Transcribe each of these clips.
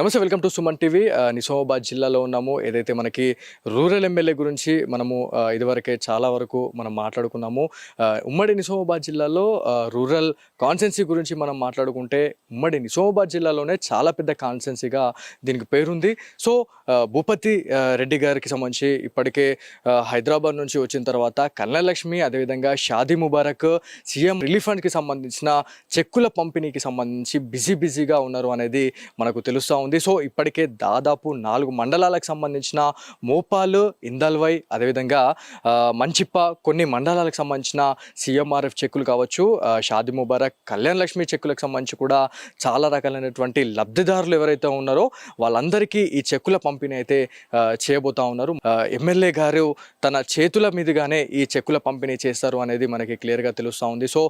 నమస్తే welcome to Suman TV. Nizamabad జిల్లాలో ఉన్నాము. ఏదైతే మనకి రూరల్ ఎమ్మెల్యే గురించి మనము ఇదివరకే చాలా వరకు మనం మాట్లాడుకున్నాము. ఉమ్మడి నిజామాబాద్ జిల్లాలో రూరల్ కాన్సెన్సీ గురించి మనం మాట్లాడుకుంటే ఉమ్మడి నిజామాబాద్ జిల్లాలోనే చాలా పెద్ద కాన్సెన్సీగా దీనికి పేరుంది. సో భూపతి రెడ్డి గారికి సంబంధించి ఇప్పటికే హైదరాబాద్ నుంచి వచ్చిన తర్వాత కన్నలక్ష్మి అదేవిధంగా షాదీ ముబారక్ సీఎం రిలీఫ్ ఫండ్కి సంబంధించిన చెక్కుల పంపిణీకి సంబంధించి బిజీ బిజీగా ఉన్నారు అనేది మనకు తెలుస్తూ ఉంది. సో ఇప్పటికే దాదాపు నాలుగు మండలాలకు సంబంధించిన మోపాలు ఇందల్వై అదేవిధంగా మంచిప్ప కొన్ని మండలాలకు సంబంధించిన సీఎంఆర్ఎఫ్ చెక్కులు కావచ్చు షాది ముబారక్ కళ్యాణ్ లక్ష్మి చెక్కులకు సంబంధించి కూడా చాలా రకాలైనటువంటి లబ్ధిదారులు ఎవరైతే ఉన్నారో వాళ్ళందరికీ ఈ చెక్కుల పంపిణీ అయితే చేయబోతా ఉన్నారు. ఎమ్మెల్యే గారు తన చేతుల మీదుగానే ఈ చెక్కుల పంపిణీ చేస్తారు అనేది మనకి క్లియర్గా తెలుస్తూ ఉంది. సో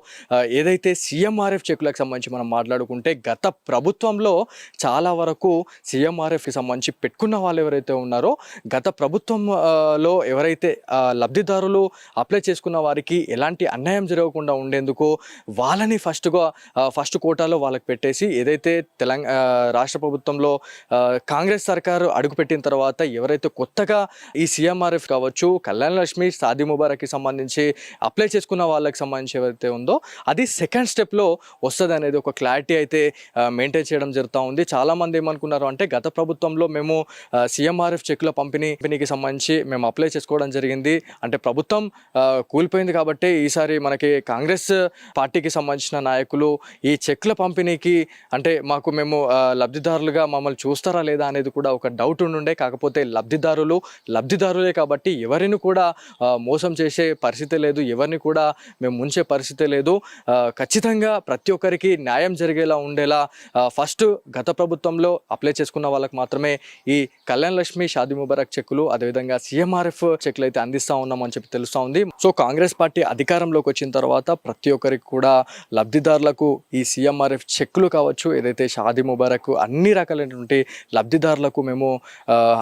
ఏదైతే సీఎంఆర్ఎఫ్ చెక్కులకు సంబంధించి మనం మాట్లాడుకుంటే గత ప్రభుత్వంలో చాలా వరకు సీఎంఆర్ఎఫ్కి సంబంధించి పెట్టుకున్న వాళ్ళు ఎవరైతే ఉన్నారో గత ప్రభుత్వం లో ఎవరైతే లబ్ధిదారులు అప్లై చేసుకున్న వారికి ఎలాంటి అన్యాయం జరగకుండా ఉండేందుకు వాళ్ళని ఫస్ట్గా ఫస్ట్ కోటాలో వాళ్ళకి పెట్టేసి ఏదైతే తెలంగాణ రాష్ట్ర ప్రభుత్వంలో కాంగ్రెస్ సర్కారు అడుగుపెట్టిన తర్వాత ఎవరైతే కొత్తగా ఈ సీఎంఆర్ఎఫ్ కావచ్చు కళ్యాణ లక్ష్మి సాది ముబారక్కి సంబంధించి అప్లై చేసుకున్న వాళ్ళకి సంబంధించి ఎవరైతే ఉందో అది సెకండ్ స్టెప్లో వస్తుంది అనేది ఒక క్లారిటీ అయితే మెయింటైన్ చేయడం జరుగుతూ ఉంది. చాలామంది ఏమనుకున్నారు అంటే గత ప్రభుత్వంలో మేము సీఎంఆర్ఎఫ్ చెక్కుల పంపిణీ కంపెనీకి సంబంధించి మేము అప్లై చేసుకోవడం జరిగింది. అంటే ప్రభుత్వం కూలిపోయింది కాబట్టి ఈసారి మనకి కాంగ్రెస్ పార్టీకి సంబంధించిన నాయకులు ఈ చెక్ల పంపిణీకి అంటే మాకు మేము లబ్ధిదారులుగా మమ్మల్ని చూస్తారా లేదా అనేది కూడా ఒక డౌట్ ఉండే కాకపోతే లబ్ధిదారులు లబ్ధిదారులే కాబట్టి ఎవరిని కూడా మోసం చేసే పరిస్థితి లేదు. ఎవరిని కూడా మేము ముంచే పరిస్థితి లేదు. ఖచ్చితంగా ప్రతి ఒక్కరికి న్యాయం జరిగేలా ఉండేలా ఫస్ట్ గత ప్రభుత్వంలో అప్లై చేసుకున్న వాళ్ళకి మాత్రమే ఈ కళ్యాణ్ లక్ష్మి షాదీ ముబారక్ చెక్కులు అదేవిధంగా సీఎంఆర్ఎఫ్ చెక్కులు అయితే అందిస్తా ఉన్నామని చెప్పి తెలుస్తూ ఉంది. సో కాంగ్రెస్ పార్టీ అధికారంలోకి వచ్చిన తర్వాత ప్రతి ఒక్కరికి కూడా లబ్ధిదారులకు ఈ సీఎంఆర్ఎఫ్ చెక్కులు కావచ్చు ఏదైతే షాదీ ముబారక్ అన్ని రకాలైనటువంటి లబ్ధిదారులకు మేము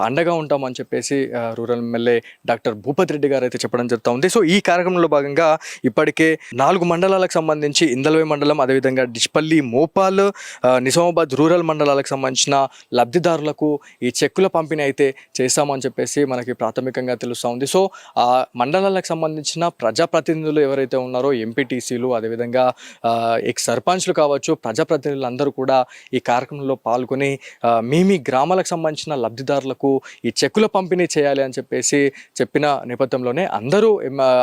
అండగా ఉంటామని చెప్పేసి rural MLA doctor Bhupathi Reddy garu అయితే చెప్పడం జరుగుతూ ఉంది. సో ఈ కార్యక్రమంలో భాగంగా ఇప్పటికే నాలుగు మండలాలకు సంబంధించి ఇందల్వే మండలం అదేవిధంగా డిష్పల్లి మోపాల్ నిజామాబాద్ రూరల్ మండలాలకు సంబంధించి సంబంధించిన లబ్ధిదారులకు ఈ చెక్కుల పంపిణీ అయితే చేశామని చెప్పేసి మనకి ప్రాథమికంగా తెలుస్తూ ఉంది సో ఆ మండలాలకు సంబంధించిన ప్రజాప్రతినిధులు ఎవరైతే ఉన్నారో ఎంపీటీసీలు అదేవిధంగా ఆ, ఎక్స్ సర్పంచ్లు కావచ్చు ప్రజాప్రతినిధులు అందరూ కూడా ఈ కార్యక్రమంలో పాల్గొని మీ మీ గ్రామాలకు సంబంధించిన లబ్ధిదారులకు ఈ చెక్కుల పంపిణీ చేయాలి అని చెప్పేసి చెప్పిన నేపథ్యంలోనే అందరూ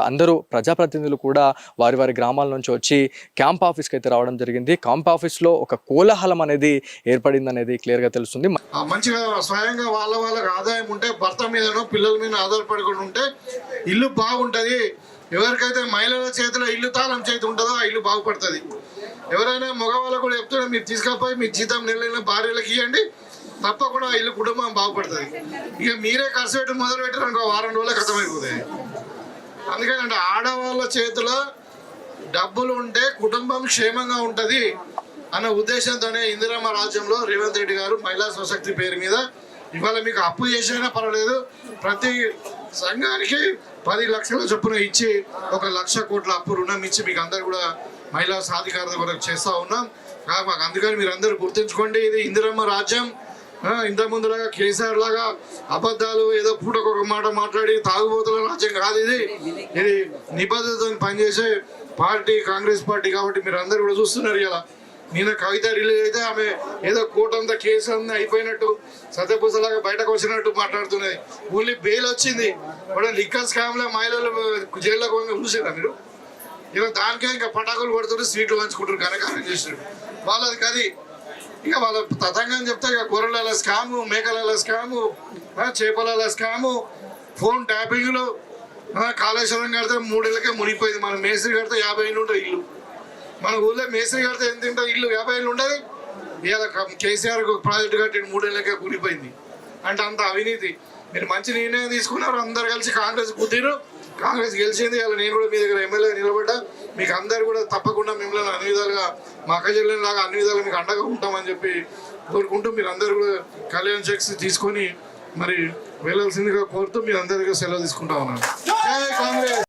అందరూ ప్రజాప్రతినిధులు కూడా వారి వారి గ్రామాల నుంచి వచ్చి క్యాంప్ ఆఫీస్కి అయితే రావడం జరిగింది. క్యాంప్ ఆఫీస్లో ఒక కోలాహలం అనేది ఏర్పడింది అనేది క్లియర్గా తెలుస్తుంది. మంచిగా స్వయంగా వాళ్ళ వాళ్ళకి ఆదాయం ఉంటే భర్త మీదనో పిల్లల మీద ఆధారపడకుండా ఉంటే ఇల్లు బాగుంటుంది. ఎవరికైతే మహిళల చేతిలో ఇల్లు తాళం చేతి ఉంటుందో ఆ ఇల్లు బాగుపడుతుంది. ఎవరైనా మగవాళ్ళు కూడా చెప్తున్నా మీరు తీసుకపోయి మీ జీతం నెలైన భార్యలకు ఇవ్వండి తప్పకుండా ఆ ఇల్లు కుటుంబం బాగుపడుతుంది. ఇక మీరే ఖర్చు పెట్టి మొదలు పెట్టారు ఇంకో వారం రోజులకు అర్థమైపోతుంది అందుకని అంటే ఆడవాళ్ళ చేతిలో డబ్బులు ఉంటే కుటుంబం క్షేమంగా ఉంటుంది. అన్న ఉద్దేశంతోనే ఇందిరమ్మ రాజ్యంలో రేవంత్ రెడ్డి గారు మహిళా స్వశక్తి పేరు మీద ఇవాళ మీకు అప్పు చేసినా పర్వాలేదు. ప్రతి సంఘానికి పది లక్షల చొప్పున ఇచ్చి ఒక లక్ష కోట్ల అప్పు రుణం ఇచ్చి మీకు అందరు కూడా మహిళా సాధికారత కొరకు చేస్తూ ఉన్నాం. కాబట్టి మాకు అందుకని మీరు అందరూ గుర్తుంచుకోండి ఇది ఇందిరమ్మ రాజ్యం. ఇంత ఇంతకు ముందులాగా కేసీఆర్ లాగా అబద్ధాలు ఏదో పూటకొక మాట మాట్లాడి తాగుబోతుల రాజ్యం కాదు ఇది. ఇది నిబద్ధతతో పనిచేసే పార్టీ కాంగ్రెస్ పార్టీ కాబట్టి మీరు అందరు కూడా చూస్తున్నారు ఇలా. నిన్న కవిత రిలీజ్ అయితే ఆమె ఏదో కోటంతా కేసు అంతా అయిపోయినట్టు సత్యపూసలాగా బయటకు వచ్చినట్టు మాట్లాడుతున్నది ఓన్లీ బెయిల్ వచ్చింది. కూడా లిక్కర్ స్కామ్లో మహిళలు జైల్లో పోయి చూసారా మీరు? ఇలా దానికే ఇంకా పటాకులు కొడుతుంటే స్వీట్లు పంచుకుంటారు కనకారం చేసినారు వాళ్ళది కది. ఇక వాళ్ళ తతంగం చెప్తే ఇక కూరల స్కాము మేకల స్కాము చేపల స్కాము ఫోన్ ట్యాపింగ్లు కాళేశ్వరం కడితే మూడేళ్ళకే మునిగిపోయింది. మన మేస్త్రి కడితే యాభై ఏళ్ళు ఉంటాయి ఇల్లు. మన ఊళ్ళో మేస్త్రి కడితే ఎంత ఉంటుంది ఇల్లు యాభై ఏళ్ళు ఉండదు ఇలా కేసీఆర్ ఒక ప్రాజెక్టు కట్టి మూడేళ్ళకే కూలిపోయింది. అంటే అంత అవినీతి. మీరు మంచి నిర్ణయం తీసుకున్నారు. అందరు కలిసి కాంగ్రెస్ కుదిరు కాంగ్రెస్ గెలిచింది. అలా నేను కూడా మీ దగ్గర ఎమ్మెల్యే నిలబడ్డా. మీకు అందరు కూడా తప్పకుండా మిమ్మల్ని అన్ని విధాలుగా మా అక్క లాగా అన్ని విధాలుగా మీకు అండగా ఉంటామని చెప్పి కోరుకుంటూ మీరు అందరు కూడా కళ్యాణ్ చెక్స్ తీసుకొని మరి వెళ్ళాల్సిందిగా కోరుతూ మీరు అందరికీ సెలవు తీసుకుంటా ఉన్నాను. జై కాంగ్రెస్!